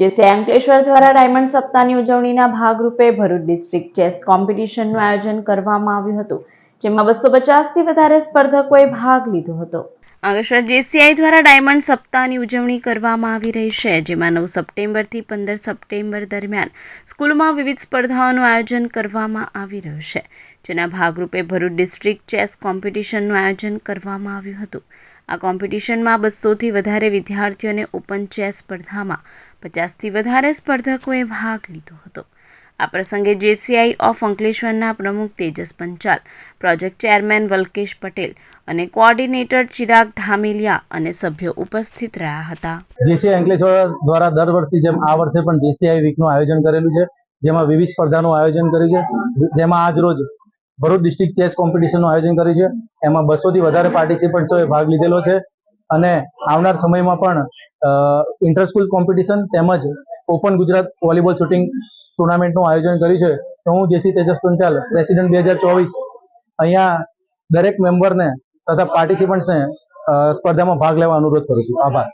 જેસી અંકલેશ્વર દ્વારા ડાયમંડ સપ્તાહની ઉજવણીના ભાગરૂપે ભરૂચ ડિસ્ટ્રિક્ટ ચેસ કોમ્પિટિશનનું આયોજન કરવામાં આવ્યું હતું, જેમાં બસો પચાસથી વધારે સ્પર્ધકોએ ભાગ લીધો હતો. અંકલેશ્વર જેસીઆઈ દ્વારા ડાયમંડ સપ્તાહની ઉજવણી કરવામાં આવી રહી છે, જેમાં નવ સપ્ટેમ્બરથી પંદર સપ્ટેમ્બર દરમિયાન સ્કૂલમાં વિવિધ સ્પર્ધાઓનું આયોજન કરવામાં આવી રહ્યું છે, જેના ભાગરૂપે ભરૂચ ડિસ્ટ્રિક્ટ ચેસ કોમ્પિટિશનનું આયોજન કરવામાં આવ્યું હતું. આ કોમ્પિટિશનમાં બસોથી વધારે વિદ્યાર્થીઓને ઓપન ચેસ સ્પર્ધામાં પચાસથી વધારે સ્પર્ધકોએ ભાગ લીધો હતો. આ પ્રસંગે જેસીઆઈ ઓફ અંકલેશ્વરના પ્રમુખ તેજસ પંચાલ, પ્રોજેક્ટ ચેરમેન વલ્કેશ પટેલ અને કોઓર્ડિનેટર ચિરાગ ધામેલિયા અને સભ્યો ઉપસ્થિત રહ્યા હતા. જેસીઆઈ અંકલેશ્વર દ્વારા દર વર્ષથી જેમ આ વર્ષે પણ જેસીઆઈ વીકનું આયોજન કરેલું છે, જેમાં વિવિધ સ્પર્ધાનું આયોજન કર્યું છે, જેમાં આજ રોજ ભરૂચ ડિસ્ટ્રિક્ટ ચેસ કોમ્પિટિશનનું આયોજન કર્યું છે, એમાં બસોથી વધારે પાર્ટિસિપન્ટ્સોએ ભાગ લીધેલો છે અને આવનાર સમયમાં પણ ઇન્ટર સ્કૂલ કોમ્પિટિશન તેમજ ઓપન ગુજરાત વોલીબોલ શૂટિંગ ટુર્નામેન્ટનું આયોજન કર્યું છે. તો હું જેસી તેજસ પંચાલ પ્રેસિડેન્ટ બે હજાર ચોવીસ, અહીંયા દરેક મેમ્બરને તથા પાર્ટિસિપન્ટ્સને સ્પર્ધામાં ભાગ લેવા અનુરોધ કરું છું. આભાર.